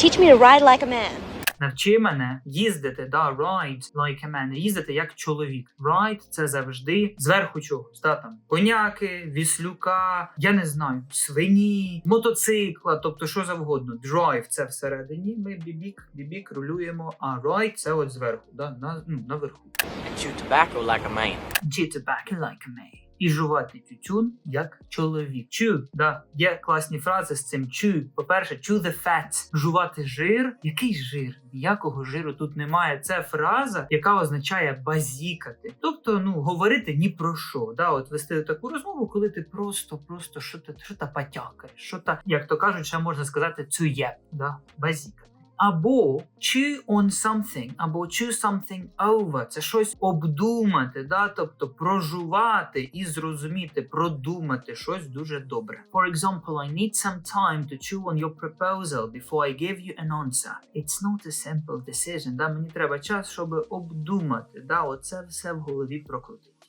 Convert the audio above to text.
Teach me to ride like a man. Навчи мене їздити, да, ride like a man, їздити як чоловік. Ride – це завжди зверху чогось. Да, там коняки, віслюка, я не знаю, свині, мотоцикла, тобто що завгодно. Drive – це всередині. Ми бібік, бібік рулюємо, а ride – це от зверху, да, на, ну, наверху. and chew tobacco like a man. Chew tobacco like a man. І жувати тютюн як чоловік. Chew, да, є класні фрази з цим chew. По-перше, chew the fat. Жувати жир. Який жир? Ніякого жиру тут немає. Це фраза, яка означає базікати. Тобто, ну, говорити ні про що. Да, от вести таку розмову, коли ти просто, просто що ти що та потякаєш, що та, як то кажуть, ще можна сказати цуєп, да, базікати. Або chew on something, або chew something over. Це щось обдумати, да? тобто прожувати і зрозуміти, продумати щось дуже добре. For example, I need some time to chew on your proposal before I give you an answer. It's not a simple decision. Да? Мені треба час, щоб обдумати. Да? Оце все в голові прокрутити.